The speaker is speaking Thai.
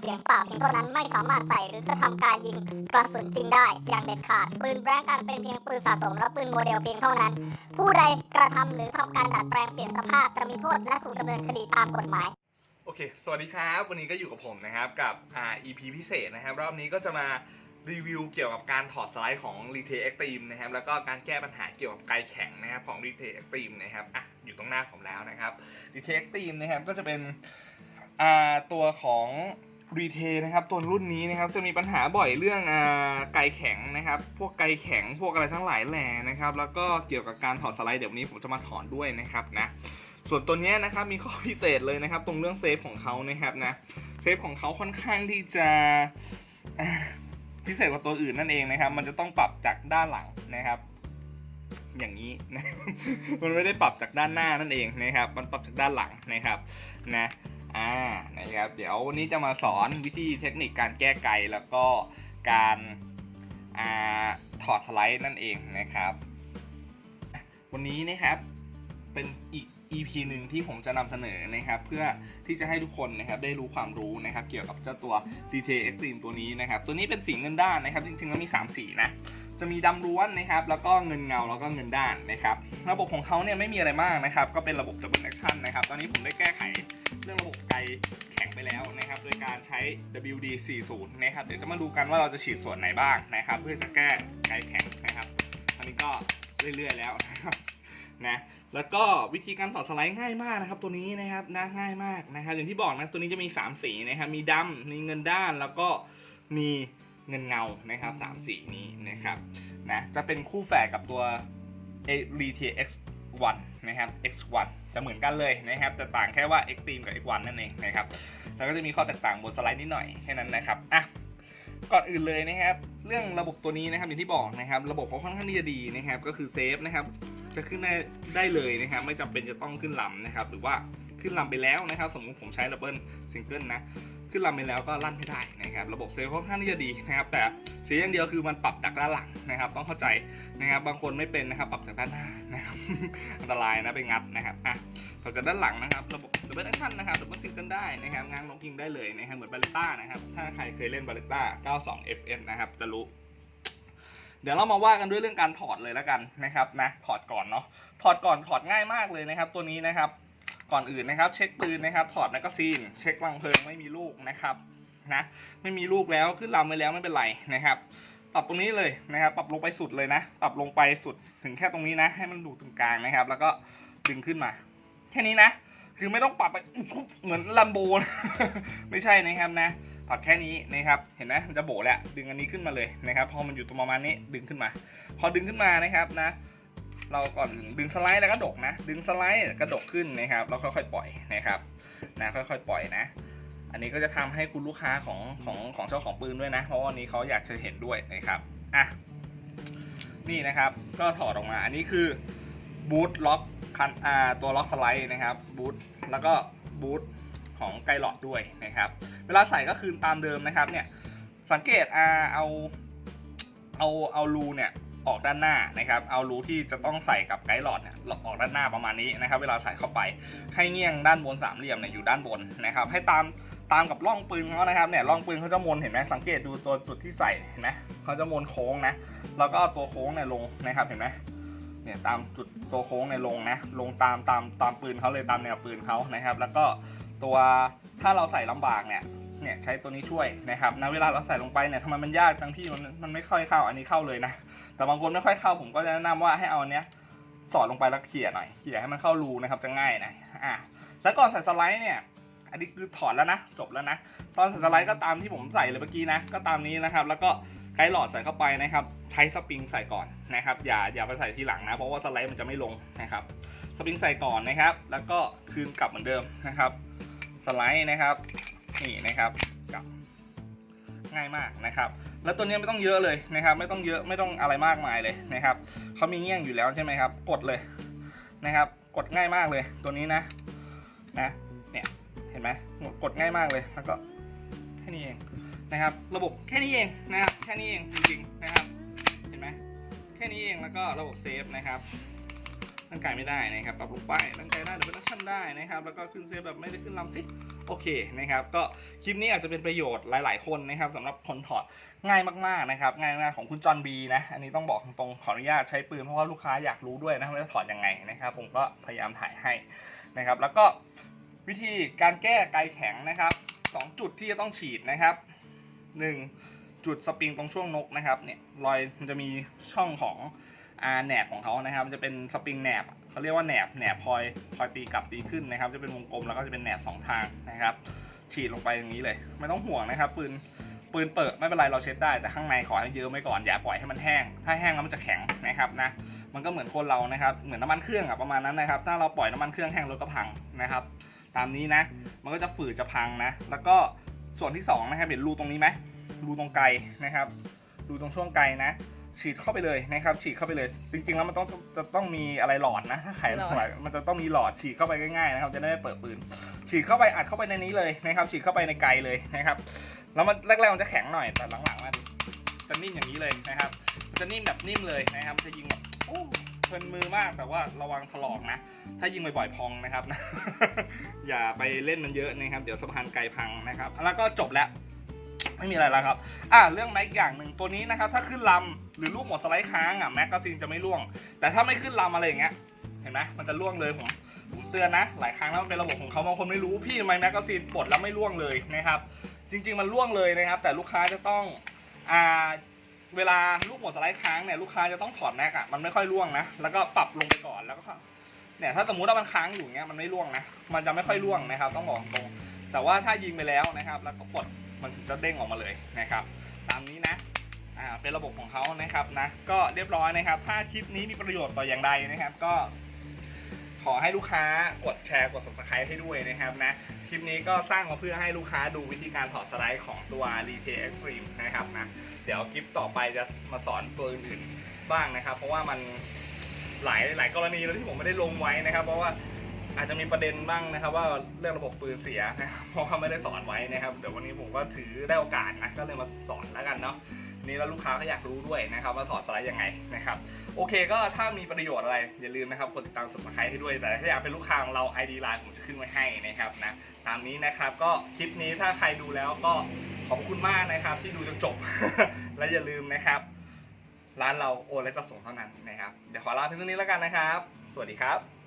เสียงเปล่าเพียงเท่านั้นไม่สามารถใส่หรือกระทำการยิงกระสุนจริงได้ อย่างเด็ดขาด ปืนแบล็กกันเป็นเพียงปืนสะสมและปืนโมเดลเพียงเท่านั้น ผู้ใดกระทำหรือทำการดัดแปลงเปลี่ยนสภาพจะมีโทษและถูกดำเนินคดีตามกฎหมายโอเค สวัสดีครับ วันนี้ก็อยู่กับผมนะครับกับอ่า EP พิเศษนะครับ รอบนี้ก็จะมารีวิวเกี่ยวกับการถอดสไลด์ของ r e t a i l Extreme นะครับ แล้วก็การแก้ปัญหาเกี่ยวกับไกลแข็งนะครับของ r e t a i l Extreme นะครับ อะ อยู่ตรงหน้าผมแล้วนะครับ r e t a i l Extreme นะครับ ก็จะเป็นอ่าตัวของ r e t a i l นะครับตัวรุ่นนี้นะครับจะมีปัญหาบ่อยเรื่องอ่าไกลแข็งนะครับ พวกไกลแข็งพวกอะไรทั้งหลายแหล่นะครับ แล้วก็เกี่ยวกับการถอดสไลด์เดี๋ยวนี้ผมจะมาถอนด้วยนะครับนะส่วนตัวนี้นะครับมีข้อพิเศษเลยนะครับ ตรงเรื่องเซฟของเขานะครับนะเซฟของเขาค่อนข้างที่จะพิเศษกว่าตัวอื่นนั่นเองนะครับ มันจะต้องปรับจากด้านหลังนะครับ อย่างนี้นะมันไม่ได้ปรับจากด้านหน้านั่นเองนะครับ มันปรับจากด้านหลังนะครับนะ อ่านะครับเดี๋ยววันนี้จะมาสอนวิธีเทคนิคการแก้ไกลแล้วก็การอ่าถอดสไลด์นั่นเองนะครับ วันนี้นะครับเป็นอีก EP หนึ่งที่ผมจะนำเสนอนะครับ เพื่อที่จะให้ทุกคนนะครับได้รู้ความรู้นะครับ เกี่ยวกับเจ้าตัว CT Extreme ตัวนี้นะครับ ตัวนี้เป็นสีเงินด้านนะครับ จริงๆแล้วมี 3 สีนะ จะมีดำล้วนนะครับ แล้วก็เงินเงาแล้วก็เงินด้านนะครับ ระบบของเขาเนี่ยไม่มีอะไรมากนะครับ ก็เป็นระบบ Double Action นะครับ ตอนนี้ผมได้แก้ไขเรื่องระบบไกลแข็งไปแล้วนะครับ โดยการใช้ WD 40 นะครับ เดี๋ยวจะมาดูกันว่าเราจะฉีดส่วนไหนบ้างนะครับ เพื่อจะแก้ไกลแข็งนะครับอันนี้ก็เรื่อยๆแล้วนะครับนะแล้วก็วิธีการถอสไลด์ง่ายมากนะครับ ตัวนี้นะครับนะง่ายมากนะครับ อย่างที่บอกนะตัวนี้จะมี 3 สีนะครับ มีดำมีเงินด้านแล้วก็มี เงินเงานะครับสามสีนี้นะครับนะจะเป็นคู่แฝดกับตัว RETX1 นะครับ X1 จะเหมือนกันเลยนะครับ แต่ต่างแค่ว่า Extreme กับ X1 นั่นเองนะครับ แล้วก็จะมีข้อแตกต่างบนสไลด์นิดหน่อยแค่นั้นนะครับ อะ ก่อนอื่นเลยนะครับ เรื่องระบบตัวนี้นะครับอย่างที่บอกนะครับ ระบบเขาค่อนข้างที่จะดีนะครับ ก็คือเซฟนะครับ จะขึ้นได้ได้เลยนะครับ ไม่จำเป็นจะต้องขึ้นลำนะครับ หรือว่าขึ้นลำไปแล้วนะครับ สมมติผมใช้ดับเบิลซิงเกิลนะ ขึ้นลำไปแล้วก็ลั่นไม่ได้นะครับระบบเซฟค่อนข้างที่จะดีนะครับ แต่เสียอย่างเดียวคือมันปรับจากด้านหลังนะครับ ต้องเข้าใจนะครับบางคนไม่เป็นนะครับปรับจากด้านหน้านะครับอันตรายนะไปงัดนะครับอะปรับจากด้านหลังนะครับ ระบบดับเบิลแอคชั่นนะครับดับเบิลซิงเกิลได้นะครับง้างลงยิงได้เลยนะครับเหมือนบาเลต้านะครับถ้าใครเคยเล่นบาเลต้า92 FM นะครับจะรู้เดี๋ยวเรามาว่ากันด้วยเรื่องการถอดเลยแล้วกันนะครับนะถอดก่อนเนาะถอดก่อนถอดง่ายมากเลยนะครับ ตัวนี้นะครับ ก่อนอื่นนะครับ เช็คปืนนะครับ ถอดแมกกาซีน เช็ควางเพลิงไม่มีลูกนะครับนะไม่มีลูกแล้วขึ้นลำไปแล้วไม่เป็นไรนะครับ ปรับตรงนี้เลยนะครับ ปรับลงไปสุดเลยนะ ปรับลงไปสุดถึงแค่ตรงนี้นะ ให้มันดูตรงกลางนะครับ แล้วก็ดึงขึ้นมา แค่นี้นะ คือไม่ต้องปรับไปเหมือนลัมโบนะไม่ใช่นะครับนะถอดแค่นี้นะครับ เห็นไหมมันจะโบแล้วดึงอันนี้ขึ้นมาเลยนะครับ พอมันอยู่ตรงประมาณนี้ดึงขึ้นมา พอดึงขึ้นมานะครับนะ เราก่อนดึงสไลด์แล้วก็ดกนะ ดึงสไลด์กระดกขึ้นนะครับแล้วค่อยๆปล่อยนะครับนะค่อยๆปล่อยนะ อันนี้ก็จะทำให้คุณลูกค้าของของของเจ้าของปืนด้วยนะ เพราะวันนี้เขาอยากจะเห็นด้วยนะครับอะนี่นะครับก็ถอดออกมาอันนี้คือบูทล็อกคันอ่าตัวล็อกสไลด์นะครับบูทแล้วก็บูทของไกลอดด้วยนะครับเวลาใส่ก็คืนตามเดิมนะครับเนี่ยสังเกตอ่าเอาเอาเอารูเนี่ย ออกด้านหน้านะครับ เอารูที่จะต้องใส่กับไกด์หลอดเนี่ยออกด้านหน้าประมาณนี้นะครับ เวลาใส่เข้าไป ให้เงี่ยงด้านบนสามเหลี่ยมเนี่ยอยู่ด้านบนนะครับ ให้ตามตามกับร่องปืนเขานะครับเนี่ยร่องปืนเขาจะมนเห็นไหมสังเกตดูตัวจุดที่ใส่เห็นไหมเขาจะมนโค้งนะแล้วก็เอาตัวโค้งเนี่ยลงนะครับเห็นไหมเนี่ยตามจุดตัวโค้งเนี่ยลงนะลงตามตามตามปืนเขาเลยตามแนวปืนเขานะครับ แล้วก็ตัวถ้าเราใส่ลำบากเนี่ย เนี่ยใช้ตัวนี้ช่วยนะครับนะเวลาเราใส่ลงไปเนี่ยทำไมมันยากจังพี่มันมันไม่ค่อยเข้าอันนี้เข้าเลยนะ แต่บางคนไม่ค่อยเข้าผมก็จะแนะนำว่าให้เอาอันเนี้ยสอดลงไปแล้วเขี่ยหน่อยเขี่ยให้มันเข้ารูนะครับจะง่ายหน่อยอะแล้วก่อนใส่สไลด์เนี่ยอันนี้คือถอดแล้วนะจบแล้วนะ ตอนใส่สไลด์ก็ตามที่ผมใส่เลยเมื่อกี้นะก็ตามนี้นะครับ แล้วก็ไกด์หลอดใส่เข้าไปนะครับ ใช้สปริงใส่ก่อนนะครับ อย่าอย่าไปใส่ทีหลังนะ เพราะว่าสไลด์มันจะไม่ลงนะครับ สปริงใส่ก่อนนะครับ แล้วก็คืนกลับเหมือนเดิมนะครับ สไลด์นะครับ นี่นะครับกับง่ายมากนะครับ แล้วตัวนี้ไม่ต้องเยอะเลยนะครับ ไม่ต้องเยอะไม่ต้องอะไรมากมายเลยนะครับเขามีเงี้ยงอยู่แล้วใช่ไหมครับ กดเลยนะครับ กดง่ายมากเลย ตัวนี้นะนะเนี่ยเห็นไหมกดง่ายมากเลยแล้วก็แค่นี้เองนะครับ ระบบแค่นี้เองนะครับแค่นี้เองจริงๆนะครับ เห็นไหมแค่นี้เองแล้วก็ระบบเซฟนะครับตั้งไกลไม่ได้นะครับปรับลงไปตั้งไกลได้หรือเป็นชั่นได้นะครับ แล้วก็ขึ้นเซฟแบบไม่ได้ขึ้นลำซิ โอเคนะครับ ก็คลิปนี้อาจจะเป็นประโยชน์หลาย ๆ คนนะครับสำหรับคนถอดง่ายมากๆนะครับง่ายมากของคุณจอห์นบีนะอันนี้ต้องบอกตรงๆขออนุญาตใช้ปืนเพราะว่าลูกค้าอยากรู้ด้วยนะว่าจะถอดยังไงนะครับ ผมก็พยายามถ่ายให้นะครับ แล้วก็วิธีการแก้ไกลแข็งนะครับสองจุดที่จะต้องฉีดนะครับหนึ่งจุดสปริงตรงช่วงนกนะครับเนี่ยรอยมันจะมีช่องของอาแหนบของเขานะครับ มันจะเป็นสปริงแหนบ เขาเรียกว่าแหนบแหนบพลอยพลอยตีกลับตีขึ้นนะครับ จะเป็นวงกลมแล้วก็จะเป็นแหนบสองทางนะครับ ฉีดลงไปอย่างนี้เลย ไม่ต้องห่วงนะครับ ปืนปืนเปิดไม่เป็นไรเราเช็ดได้แต่ข้างในขอให้เยอะไว้ก่อนอย่าปล่อยให้มันแห้ง ถ้าแห้งแล้วมันจะแข็งนะครับนะมันก็เหมือนคนเรานะครับ เหมือนน้ำมันเครื่องอะประมาณนั้นนะครับ ถ้าเราปล่อยน้ำมันเครื่องแห้งรถก็พังนะครับ ตามนี้นะ มันก็จะฝืดจะพังนะ แล้วก็ส่วนที่สองนะครับเห็นรูตรงนี้ไหมรูตรงไกลนะครับรูตรงช่วงไกลนะ ฉีดเข้าไปเลยนะครับ ฉีดเข้าไปเลย จริง ๆ แล้วมันต้องจะต้องมีอะไรหลอดนะถ้าไขหลอดมันจะต้องมีหลอดฉีดเข้าไปง่ายๆนะครับ จะได้ไม่เปิดปืน ฉีดเข้าไปอัดเข้าไปในนี้เลยนะครับ ฉีดเข้าไปในไกลเลยนะครับ แล้วมันแรกๆมันจะแข็งหน่อยแต่หลังๆมันจะนิ่มอย่างนี้เลยนะครับมันจะนิ่มแบบนิ่มเลยนะครับมันจะยิงแบบโอ้เพลินมือมากแต่ว่าระวังถลอกนะ ถ้ายิงบ่อยๆพองนะครับนะอย่าไปเล่นมันเยอะนะครับ เดี๋ยวสะพานไกลพังนะครับ แล้วก็จบแล้ว ไม่มีอะไรแล้วครับ อ่าเรื่องแม็กอย่างหนึ่งตัวนี้นะครับ ถ้าขึ้นลำหรือลูกหมดสไลด์ค้างอะแม็กกาซีนจะไม่ร่วง แต่ถ้าไม่ขึ้นลำอะไรอย่างเงี้ย เห็นไหมมันจะร่วงเลยผมผมเตือนนะ หลายครั้งแล้วมันเป็นระบบของเขาบางคนไม่รู้พี่ทำไมแม็กกาซีนปลดแล้วไม่ร่วงเลยนะครับ จริง ๆ มันร่วงเลยนะครับ แต่ลูกค้าจะต้องอ่าเวลาลูกหมดสไลด์ค้างเนี่ยลูกค้าจะต้องถอดแม็กอะมันไม่ค่อยร่วงนะแล้วก็ปรับลงไปก่อนแล้วก็เนี่ยถ้าสมมุติว่ามันค้างอยู่เงี้ยมันไม่ร่วงนะมันจะไม่ค่อยร่วงนะครับ ต้องบอกตรงแต่ว่าถ้ายิงไปแล้วนะครับ แล้วก็ปลด มันถึงจะเด้งออกมาเลยนะครับ ตามนี้นะอ่าเป็นระบบของเขานะครับนะก็เรียบร้อยนะครับ ถ้าคลิปนี้มีประโยชน์ต่ออย่างใดนะครับ ก็ ขอให้ลูกค้ากดแชร์กด subscribe ให้ด้วยนะครับนะคลิปนี้ก็สร้างมาเพื่อให้ลูกค้าดูวิธีการถอดสไลด์ของตัว r e t a i l Extreme นะครับนะเดี๋ยวคลิปต่อไปจะมาสอนตัวอื่นๆบ้างนะครับ เพราะว่ามันหลายหลายกรณีแล้วที่ผมไม่ได้ลงไว้นะครับ เพราะว่า อาจจะมีประเด็นบ้างนะครับ ว่าเรื่องระบบปืนเสียนะครับเพราะว่าไม่ได้สอนไว้นะครับ เดี๋ยววันนี้ผมก็ถือได้โอกาสนะก็เลยมาสอนแล้วกันเนาะนี่แล้วลูกค้าก็อยากรู้ด้วยนะครับว่าถอดสไลด์ยังไงนะครับโอเคก็ถ้ามีประโยชน์อะไรอย่าลืมนะครับกดติดตาม subscribe ให้ด้วย แต่ถ้าอยากเป็นลูกค้าของเรา ID Line ผมจะขึ้นไว้ให้นะครับนะตามนี้นะครับก็คลิปนี้ถ้าใครดูแล้วก็ขอบคุณมากนะครับ ที่ดูจนจบ และอย่าลืมนะครับ ร้านเราโอนและจะส่งเท่านั้นนะครับ เดี๋ยวขอลาเพียงเท่านี้แล้วกันนะครับ สวัสดีครับ